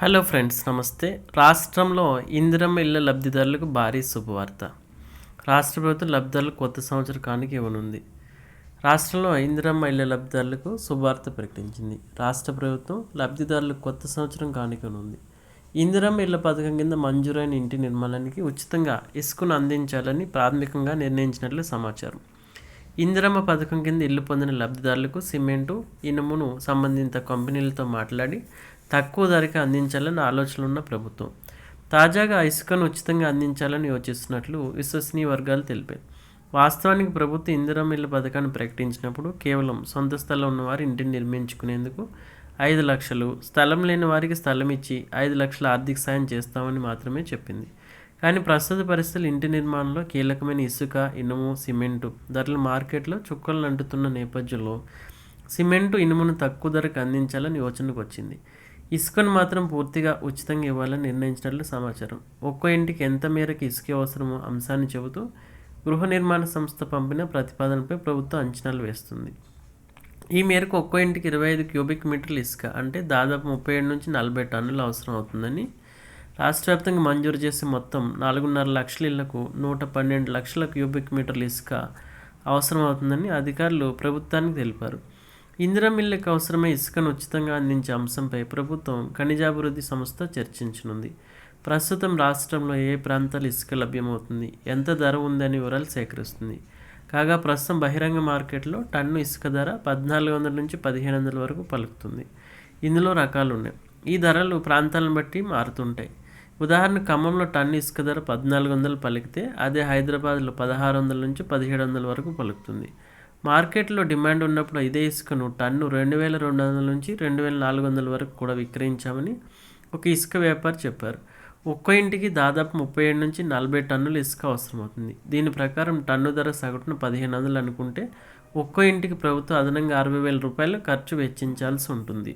Hello friends నమస్తే. రాష్ట్రంలో ఇందిరమ్మ ఇళ్ళ లబ్ధిదారులకు భారీ శుభవార్త. రాష్ట్ర ప్రభుత్వం లబ్ధిదారులకు కొత్త సంవత్సర కానుక ఇవ్వనుంది. రాష్ట్రంలో ఇందిరమ్మ ఇళ్ళ లబ్ధిదారులకు శుభవార్త ప్రకటించింది. రాష్ట్ర ప్రభుత్వం లబ్ధిదారులకు కొత్త సంవత్సరం కానుకనుంది. ఇందిరమ్మ ఇళ్ళ పథకం కింద మంజూరైన ఇంటి నిర్మాణానికి ఉచితంగా ఇసుకను అందించాలని ప్రాథమికంగా నిర్ణయించినట్లు సమాచారం. ఇందిరమ్మ పథకం కింద ఇల్లు పొందిన లబ్ధిదారులకు సిమెంటు ఇనుమును సంబంధిత కంపెనీలతో మాట్లాడి తక్కువ ధరకి అందించాలని ఆలోచన ఉన్న ప్రభుత్వం. తాజాగా ఇసుకను ఉచితంగా అందించాలని యోచిస్తున్నట్లు విశ్వసనీయ వర్గాలు తెలిపాయి. వాస్తవానికి ప్రభుత్వం ఇందిరమ్మ ఇళ్ళ పథకాన్ని ప్రకటించినప్పుడు కేవలం సొంత స్థలం ఉన్నవారు ఇంటిని నిర్మించుకునేందుకు ఐదు లక్షలు స్థలం లేని వారికి స్థలం ఇచ్చి ఐదు లక్షల ఆర్థిక సాయం చేస్తామని మాత్రమే చెప్పింది. కానీ ప్రస్తుత పరిస్థితులు ఇంటి నిర్మాణంలో కీలకమైన ఇసుక ఇనుము సిమెంటు ధరలు మార్కెట్లో చుక్కలు అంటుతున్న నేపథ్యంలో సిమెంటు ఇనుమును తక్కువ ధరకు అందించాలని యోచనకు వచ్చింది. ఇసుకను మాత్రం పూర్తిగా ఉచితంగా ఇవ్వాలని నిర్ణయించినట్లు సమాచారం. ఒక్కో ఇంటికి ఎంత మేరకు ఇసుక అవసరమో అంశాన్ని చెబుతూ గృహ నిర్మాణ సంస్థ పంపిన ప్రతిపాదనపై ప్రభుత్వం అంచనాలు వేస్తుంది. ఈ మేరకు ఒక్కో ఇంటికి ఇరవై ఐదు క్యూబిక్ మీటర్ల ఇసుక అంటే దాదాపు ముప్పై ఏడు నుంచి నలభై టన్నులు అవసరం అవుతుందని రాష్ట్ర వ్యాప్తంగా మంజూరు చేసే మొత్తం నాలుగున్నర లక్షల ఇళ్ళకు నూట పన్నెండు లక్షల క్యూబిక్ మీటర్ల ఇసుక అవసరం అవుతుందని అధికారులు ప్రభుత్వానికి తెలిపారు. ఇందిరా అవసరమైన అవసరమై ఇసుకను ఉచితంగా అందించే అంశంపై ప్రభుత్వం ఖనిజాభివృద్ధి సంస్థ చర్చించనుంది. ప్రస్తుతం రాష్ట్రంలో ఏ ప్రాంతాలు ఇసుక లభ్యమవుతుంది? ఎంత ధర ఉందని వివరాలు సేకరిస్తుంది. కాగా ప్రస్తుతం బహిరంగ మార్కెట్లో టన్ను ఇసుక ధర పద్నాలుగు వందల నుంచి పదిహేను వందల వరకు పలుకుతుంది. ఇందులో రకాలు ఉన్నాయి. ఈ ధరలు ప్రాంతాలను బట్టి మారుతుంటాయి. ఉదాహరణ ఖమ్మంలో టన్ను ఇసుక ధర పద్నాలుగు వందలు పలికితే అదే హైదరాబాద్లో పదహారు వందల నుంచి పదిహేడు వందల వరకు పలుకుతుంది. మార్కెట్లో డిమాండ్ ఉన్నప్పుడు ఇదే ఇసుకను టన్ను రెండు వేల రెండు వందల నుంచి రెండు వేల నాలుగు వందల వరకు కూడా విక్రయించామని ఒక ఇసుక వ్యాపారి చెప్పారు. ఒక్కో ఇంటికి దాదాపు ముప్పై ఏడు నుంచి నలభై టన్నుల ఇసుక అవసరమవుతుంది. దీని ప్రకారం టన్ను ధర సగటున పదిహేను వందలు అనుకుంటే ఒక్కో ఇంటికి ప్రభుత్వం అదనంగా అరవై వేల రూపాయలు ఖర్చు వెచ్చించాల్సి ఉంటుంది.